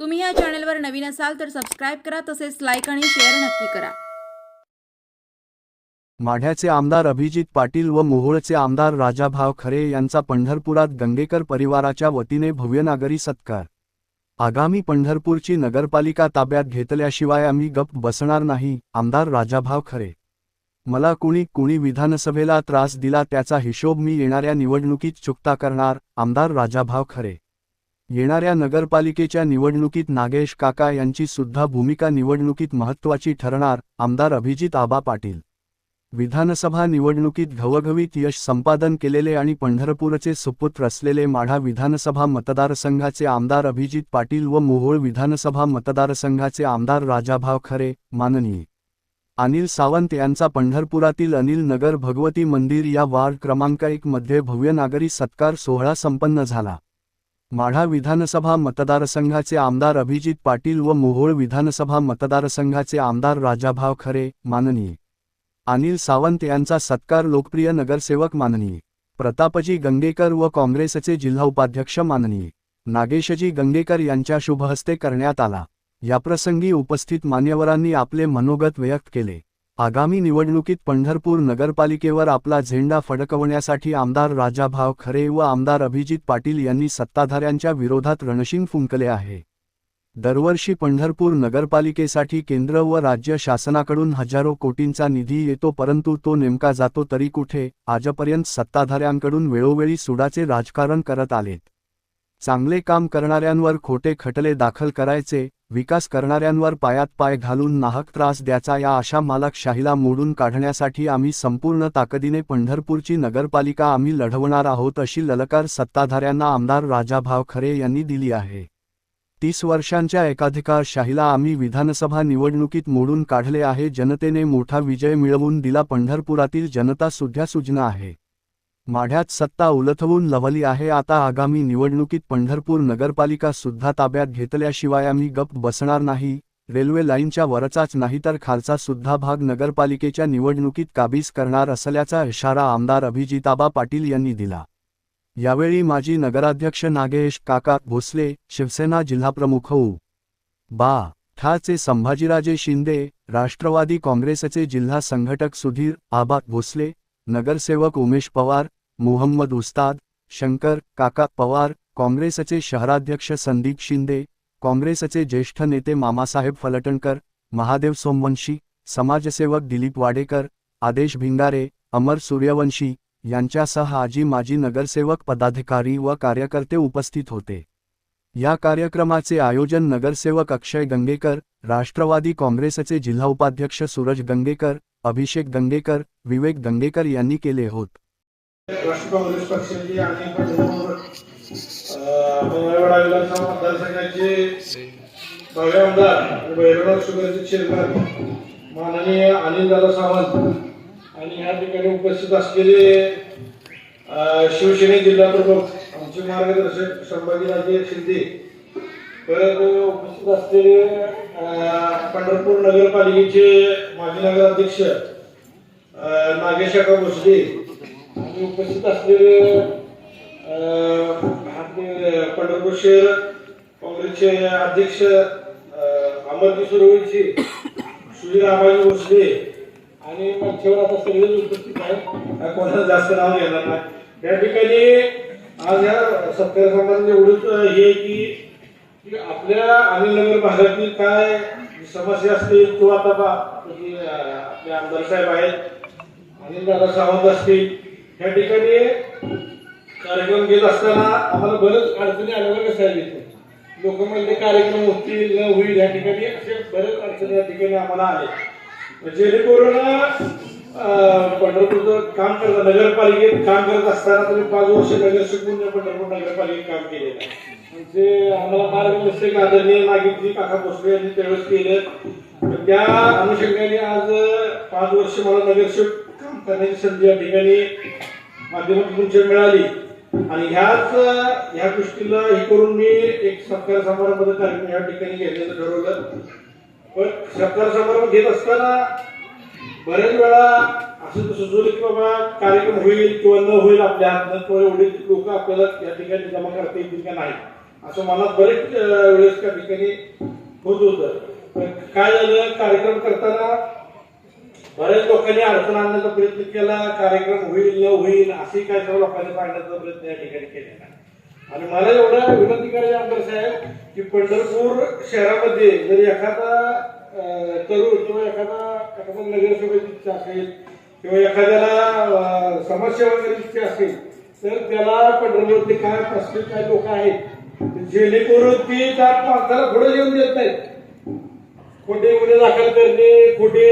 तुम्ही या चॅनलवर नवीन असाल तर सबस्क्राईब करा तसेच लाईक आणि शेअर नक्की करा. माढ्याचे आमदार अभिजित पाटील व मोहोळचे आमदार राजाभाव खरे यांचा पंढरपुरात गंगेकर परिवाराच्या वतीने भव्य नागरी सत्कार. आगामी पंढरपूरची नगरपालिका ताब्यात घेतल्याशिवाय आम्ही गप बसणार नाही आमदार राजाभाव खरे. मला कुणी कुणी विधानसभेला त्रास दिला त्याचा हिशोब मी येणाऱ्या निवडणुकीत चुकता करणार आमदार राजाभाव खरे. येणाऱ्या नगरपालिकेच्या निवडणुकीत नागेश काका यांची सुद्धा भूमिका निवडणुकीत महत्त्वाची ठरणार आमदार अभिजित आबा पाटील. विधानसभा निवडणुकीत घवघवीत यश संपादन केलेले आणि पंढरपूरचे सुपुत्र असलेले माढा विधानसभा मतदारसंघाचे आमदार अभिजित पाटील व मोहोळ विधानसभा मतदारसंघाचे आमदार राजाभाव खरे माननीय. अनिल सावंत यांचा पंढरपुरातील अनिल नगर भगवती मंदिर या वार्ड क्रमांक एकमध्ये भव्य नागरी सत्कार सोहळा संपन्न झाला. माढा विधानसभा मतदारसंघाचे आमदार अभिजित पाटील व मोहोळ विधानसभा मतदारसंघाचे आमदार राजाभाव खरे माननीय. अनिल सावंत यांचा सत्कार लोकप्रिय नगरसेवक माननीय. प्रतापजी गंगेकर व काँग्रेसचे जिल्हा उपाध्यक्ष माननीय. नागेशजी गंगेकर यांच्या शुभहस्ते करण्यात आला. याप्रसंगी उपस्थित मान्यवरांनी आपले मनोगत व्यक्त केले. आगामी निवडणुकीत पंढरपूर नगरपालिकेवर आपला झेंडा फडकवण्यासाठी आमदार राजाभाव खरे व आमदार अभिजित पाटील यांनी सत्ताधाऱ्यांच्या विरोधात रणशिंग फुंकले आहे. दरवर्षी पंढरपूर नगरपालिकेसाठी केंद्र व राज्य शासनाकडून हजारो कोटींचा निधी येतो परंतु तो नेमका जातो तरी कुठे आजपर्यंत सत्ताधाऱ्यांकडून वेळोवेळी सुडाचे राजकारण करत आलेत. चांगले काम करणाऱ्यांवर खोटे खटले दाखल करायचे विकास करणाऱ्यांवर पायात पाय घालून नाहक त्रास द्याचा या अशा मालकशाहीला मोडून काढण्यासाठी आम्ही संपूर्ण ताकदीने पंढरपूरची नगरपालिका आम्ही लढवणार आहोत अशी ललकार सत्ताधाऱ्यांना आमदार राजाभाव खरे यांनी दिली आहे. तीस वर्षांच्या एकाधिकारशाहीला आम्ही विधानसभा निवडणुकीत मोडून काढले आहे. जनतेने मोठा विजय मिळवून दिला. पंढरपुरातील जनता सुद्धा सुजन आहे. माढ्यात सत्ता उलथवून लवली आहे. आता आगामी निवडणुकीत पंढरपूर नगरपालिका सुद्धा ताब्यात घेतल्याशिवाय आम्ही गप्प बसणार नाही. रेल्वे लाईनच्या वरचाच नाही तर खालचा सुद्धा भाग नगरपालिकेच्या निवडणुकीत काबीज करणार असल्याचा इशारा आमदार अभिजिताबा पाटील यांनी दिला. यावेळी माजी नगराध्यक्ष नागेश काका भोसले शिवसेना जिल्हाप्रमुख उ. बा. ठाचे संभाजीराजे शिंदे राष्ट्रवादी काँग्रेसचे जिल्हा संघटक सुधीर आबा भोसले नगरसेवक उमेश पवार मोहम्मद उस्ताद शंकर काका पवार काँग्रेसचे शहराध्यक्ष संदीप शिंदे काँग्रेसचे ज्येष्ठ नेते मामासाहेब फलटणकर महादेव सोमवंशी समाजसेवक दिलीप वाडेकर आदेश भिंगारे अमर सूर्यवंशी यांच्यासह आजी माजी नगरसेवक पदाधिकारी व कार्यकर्ते उपस्थित होते. या कार्यक्रमाचे आयोजन नगरसेवक अक्षय गंगेकर राष्ट्रवादी काँग्रेसचे जिल्हा उपाध्यक्ष सूरज गंगेकर अभिषेक दंगेकर विवेक दंगेकर यांनी केले होत. राष्ट्र काँग्रेस पक्षाचे आणि पंढरपूर अं, आणि सावंत आणि या ठिकाणी उपस्थित असलेले शिवसेने जिल्हा प्रमुख आमचे मार्गदर्शक संभाजीराजे शिंदे उपस्थित असलेले पंढरपूर नगरपालिकेचे माजी नगराध्यक्ष नागेश काका भोसले आणि उपस्थित असलेले पंढरपूर शहर काँग्रेसचे अध्यक्ष अमरजी सुरवंशी सुधीर आबाजी भोसले आणि मंचावर आता सगळे उपस्थित आहेत. कोणाला जास्त नाव घेणार नाही. या ठिकाणी आज या सत्कार समाजात एवढंच हे की की आपल्या अनिलनगर भागातील काय समस्या असतील किंवा आता बा- आपले आमदार साहेब आहेत अनिल दादा सावंत असतील या ठिकाणी कार्यक्रम घेत असताना आम्हाला बरेच अडचणी आल्यावर कसं येतो लोक म्हणजे कार्यक्रम होतील न होईल या ठिकाणी असे बरेच अडचणी या ठिकाणी आम्हाला आले. जेणेकरून पंढरपूरचं काम करत नगरपालिकेत काम करत असताना तुम्ही पाच वर्ष नगर शिकून पंढरपूर नगरपालिकेत काम केलेलं आहे. म्हणजे आम्हाला मार्गदर्शक आदरणीय मागितली काका भोसले यांनी त्यावेळेस केलं. तर त्या अनुषंगाने आज पाच वर्ष मला नगरसेवक काम करण्याची संधी या ठिकाणी माध्यमातून तुमच्या मिळाली. आणि ह्याच ह्या गोष्टीला हे करून मी एक सत्कार समारंभ कार्यक्रम या ठिकाणी घेण्याचं ठरवलं. पण सत्कार समारंभ घेत असताना बऱ्याच वेळा असं सुचवलं की बाबा कार्यक्रम होईल किंवा न होईल आपल्या हातनं किंवा एवढे लोक आपल्याला या ठिकाणी जमा करता येतील का नाही असं मला बरेच वेळेस त्या ठिकाणी होत होतं. काय झालं कार्यक्रम करताना बऱ्याच लोकांनी अडचण आणण्याचा प्रयत्न केला कार्यक्रम होईल न होईल असे काय सर्व लोकांनी पाडण्याचा प्रयत्न या ठिकाणी केलेला आणि मला एवढा विनंती करायची आमदार साहेब की पंढरपूर शहरामध्ये जर एखादा तरुण किंवा एखादा एखादा नगरसेवेची इच्छा असेल किंवा एखाद्याला अं, समाजसेवा इच्छा असेल तर त्याला पंढरपूरचे काय प्रश्न काय लोक आहेत जेणेकरून ती त्या माणसाला पुढे येऊन देत नाहीत. खोटे गुन्हे दाखल करणे खोटे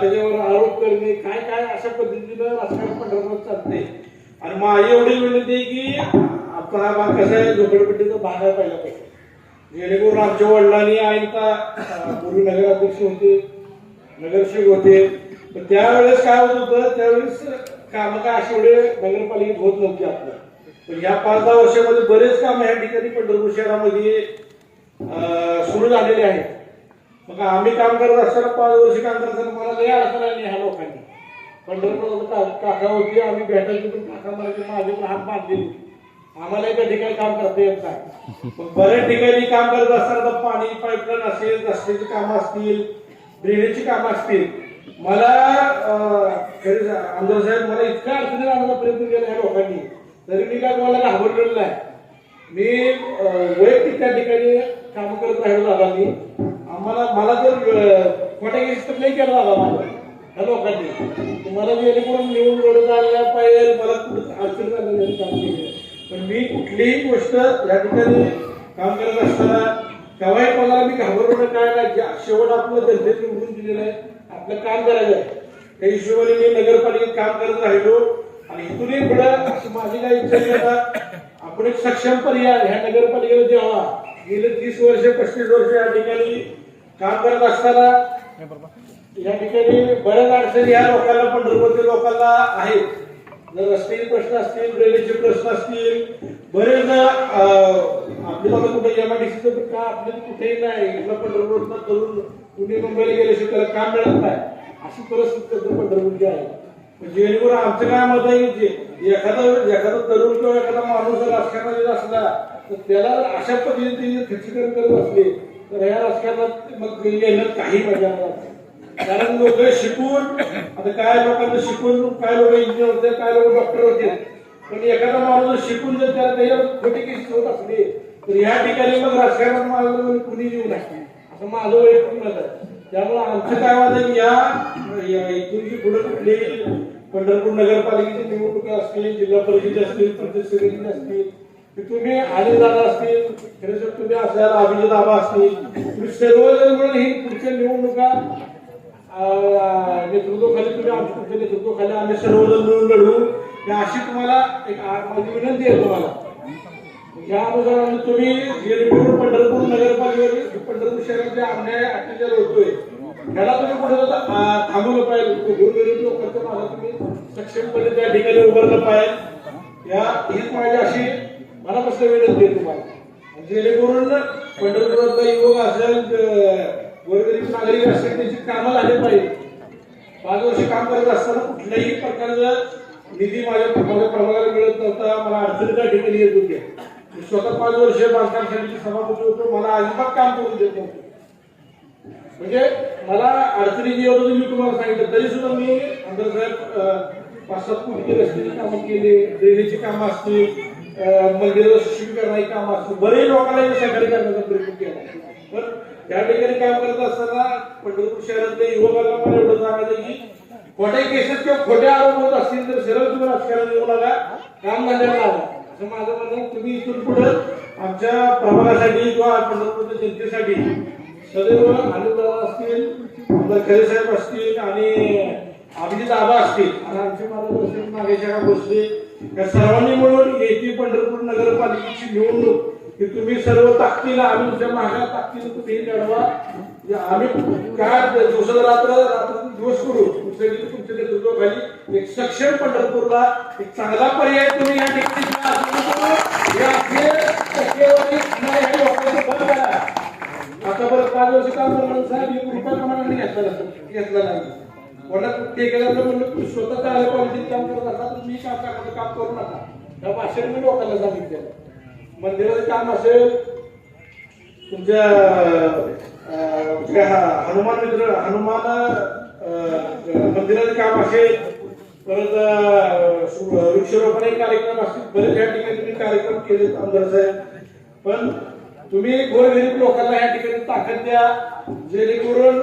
त्याच्यावर आरोप करणे काय काय अशा पद्धतीनं राजकारण पंढरपूर चालते आणि माझी एवढी विनंती आहे की आपला हा भाग कसा आहे झोपडपट्टीचा भाग आहे पहिला जेणेकरून आमच्या वडिलांनी आईता पूर्वी नगराध्यक्ष होते नगरसेवक होते. पण त्यावेळेस काय होत होतं? त्यावेळेस कामं काय अशी एवढे नगरपालिकेत होत नव्हती आपलं. पण या पाच दहा वर्षामध्ये बरेच काम या ठिकाणी पंढरपूर शहरामध्ये सुरू झालेले आहेत. मग आम्ही काम करत असताना पाच वर्ष काम करत असताना मला लय अडचण आली ह्या लोकांनी पंढरपूर काका होती आम्ही भेटायचो पण काका मला माझे पण हात बांधलेले. आम्हाला एका ठिकाणी काम करता येत नाही. बऱ्याच ठिकाणी काम करत असताना तर पाणी पाईपलाईन असेल रस्त्याची कामं असतील ड्रेनेजची कामं असतील. मला अं, आमदार साहेब मला इतका अडचणी आणायचा प्रयत्न केला ह्या लोकांनी. तरी मी काय तुम्हाला घाबरलेलं नाही. मी वैयक्तिक त्या ठिकाणी काम करत राहिलो दादा मी. आम्हाला मला जर खोट्या केस तर नाही केला दादा माझा ह्या लोकांनी. तुम्हाला जेणेकरून निवडून लढत आल्या पाहिजे मला कुठं अडचण पण मी कुठलीही गोष्ट या ठिकाणी काम करत असताना केव्हाही कोणाला मी घाबरवणं काय नाही ज्या- शेवट आपलं जनतेत निवडून दिलेलं आहे आपलं काम करायचं आहे. त्या हिशोबाने मी नगरपालिकेत काम करत राहिलो आणि इथूनही पुढे अशी माझी काय इच्छा आहे आता. आपण एक सक्षम पर्याय ह्या नगरपालिकेला द्यावा. गेले तीस वर्ष पस्तीस वर्ष या ठिकाणी काम करत असताना या ठिकाणी बऱ्याच अडचणी ह्या लोकांना पंढरपूरच्या लोकांना आहेत. जर रस्त्याचे प्रश्न असतील ड्रेनेजचे प्रश्न असतील बरेचदा अं, आपल्या कुठे एमआयडीसीचं का आपल्याला कुठेही नाही इथला पंढरपूरला तरुण पुणे मुंबईला गेल्याशिवाय त्याला काम मिळत नाही. अशी परिस्थिती पंढरपूरची आहे. पण जेणेकरून आमचं काय मत आहे जे- एखादा एखादा तरुण किंवा एखादा माणूस जर राजकारणात येत असला तर त्याला जर अशा पद्धतीने खच्चीकरण करत असले तर ह्या राजकारणात मग काही मजा कारण लोक शिकून आता काय लोकांना शिकून काय लोक इंजिनियर होते काय लोक डॉक्टर होते. पण एखादा माणूस शिकून जर त्याला त्याच्यावर खोटी केस होत असली तर या ठिकाणी मग राजकारणात माझं कुणी येऊ नये असं माझं वैयक्तिक मत आहे त्यामुळे आमचं काय वाटतं की या इथूनची पुढे कुठली पंढरपूर नगरपालिकेची निवडणुका असतील जिल्हा परिषद असतील प्रदेश समिती असतील तुम्ही आले दादा असतील खरेतर तुम्ही असल्याला अभिजित आबा असतील तुम्ही सर्वजण म्हणून ही पुढच्या निवडणुका नेतृत्वाखाली तुम्ही आमच्या तुमच्या नेतृत्वाखाली आम्ही सर्वजण मिळून लढू. अशी तुम्हाला एक माझी विनंती आहे तुम्हाला. या अनुसाराने तुम्ही जेणेकरून पंढरपूर नगरपालिकेवर पंढरपूर शहरात जे अन्याय अत्याचार होतोय. त्याला तुम्ही कुठे थांबवलं पाहिजे गोरगरीब लोकांच्या माझा तुम्ही सक्षमपणे त्या ठिकाणी उभारलं पाहिजे या हीच माझी अशी मनापासून विनंती आहे तुम्हाला. जेणेकरून पंढरपुरातला युवक असेल गोरगरीब नागरिक असेल त्यांची कामं झाली पाहिजे. पाच वर्ष काम करत असताना कुठल्याही प्रकारचा निधी माझ्या माझ्या प्रभागाला मिळत नव्हता. मला अडचणी त्या ठिकाणी येत होत्या. मी स्वतः पाच वर्ष बांधकाम समिती सभापती होतो. मला अजिबात काम करून देत नव्हतं. म्हणजे मला अडचणी जी होती मी तुम्हाला सांगितलं. तरी सुद्धा मी आमदार साहेब पाच सात कोटी रस्त्याची कामं केली. ड्रेनेजची कामं असतील अं, मंदिराचं करण्याची कामं असतील. बरेच लोकांना हे सहकार्य करण्याचा प्रयत्न केला. पण त्या ठिकाणी काम करत असताना पंढरपूर शहरातल्या युवकांना मला एवढं सांगायचं की खोट्या केसेस किंवा खोटे आरोप होत असतील तर सरळ तुम्ही राजकारण येऊ नका काम धंद्याला लागा असं माझं म्हणणं आहे. तुम्ही इथून पुढे आमच्या प्रभागासाठी किंवा पंढरपूरच्या जनतेसाठी सदैव अनिलदादा असतील आमदार खरे साहेब असतील आणि अभिजित आबा असतील आणि आमचे मार्गदर्शक नागेश भोसले या सर्वांनी मिळून येथील पंढरपूर नगरपालिकेची निवडणूक की तुम्ही सर्व ताकदीला आम्ही तुमच्या महागा ताकदीने तुम्ही लढवा. म्हणजे आम्ही काय दिवस रात्र रात्र दिवस करू. तुमच्या तुमच्या नेतृत्वाखाली एक सक्षम पंढरपूरला एक चांगला पर्याय तुम्ही या ठिकाणी आता बरं पाच वर्ष काम करणार साहेब एक रुपया प्रमाणाने घेतला घेतला नाही कोणा ठेकेदाराला म्हणलं तुम्ही स्वतः चांगल्या क्वालिटीत काम करत असा तुम्ही काम काम करू नका. त्या भाषेने मी लोकांना सांगितलेलं मंदिराचं काम असेल तुमच्या हनुमान मित्र हनुमान मंदिराचं काम असेल परत वृक्षारोपण कार्यक्रम असतील बरेच या ठिकाणी तुम्ही कार्यक्रम केले आमदार साहेब. पण तुम्ही गोरगरीब लोकांना या ठिकाणी ताकद द्या जेणेकरून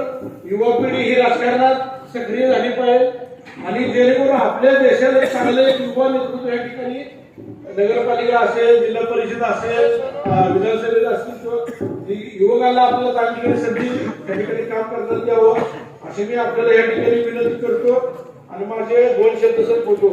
युवा पिढी ही राजकारणात सक्रिय झाली पाहिजे. आणि जेणेकरून आपल्या देशाला चांगले एक युवा नेतृत्व या ठिकाणी नगरपालिका असेल जिल्हा परिषद असेल विधानसभेत असतील किंवा युवकाला आपल्याला त्या ठिकाणी संधी त्या ठिकाणी काम करण्यात यावं अशी मी आपल्याला या ठिकाणी विनंती करतो. आणि माझे दोन शब्द सर बोलतो.